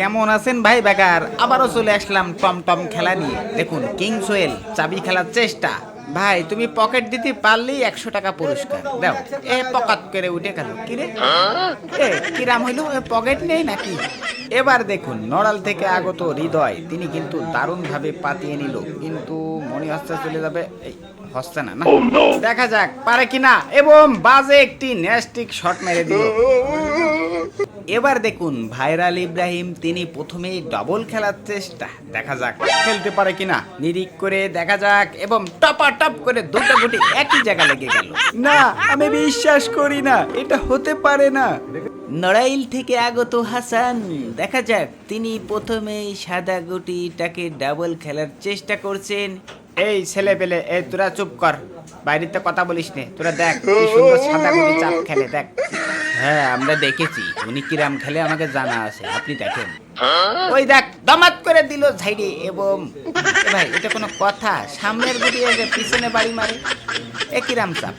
কেমন আছেন ভাই বেকার? আবারও চলে আসলাম টম টম খেলা নিয়ে। দেখুন কিং সোয়েল চাবি খেলার চেষ্টা। ভাই তুমি পকেট দিতে পারলেই একশো টাকা পুরস্কার। দাও এ পকেট করে উঠে গেল। কিরে এ কিরাম হইল? পকেট নেই নাকি? এবার দেখুন নড়াল থেকে আগত হৃদয় তিনি কিন্তু দারুণ ভাবে পাতিয়ে নিল। কিন্তু মনে হচ্ছে চলে যাবে এই হচ্ছে না না? দেখা যাক পারে কিনা। এবং বাজে একটি ন্যাস্টিক শট মেরে দিল। এবার দেখুন ভাইরাল ইব্রাহিম তিনি প্রথমেই ডবল খেলার চেষ্টা। দেখা যাক খেলতে পারে কিনা। নিরিক করে দেখা যাক এবং টপা টপ করে দুটো গুটি একই জায়গা লেগে গেল। না আমি বিশ্বাস করি না এটা হতে পারে না। নড়াইল থেকে আগত হাসান দেখা যাক তিনি প্রথমেই সাদা গুটিটাকে ডাবল খেলার চেষ্টা করছেন। এই ছেলে পেলে এই তোরা চুপ কর বাইরেতে কথা বলিস নে তোরা দেখ কি সুন্দর সাদা গুটি চাপ খেলে দেখ। হ্যাঁ আমরা দেখেছি। উনি কিরাম খেলে আমাকে জানা আছে? আপনি দেখেন। ওই দেখ দমাত করে দিল ঝাইরে এবং ভাই এটা কোনো কথা। সামনের গুটি এসে পিছনে বাড়ি মারে এ কিরাম চাপ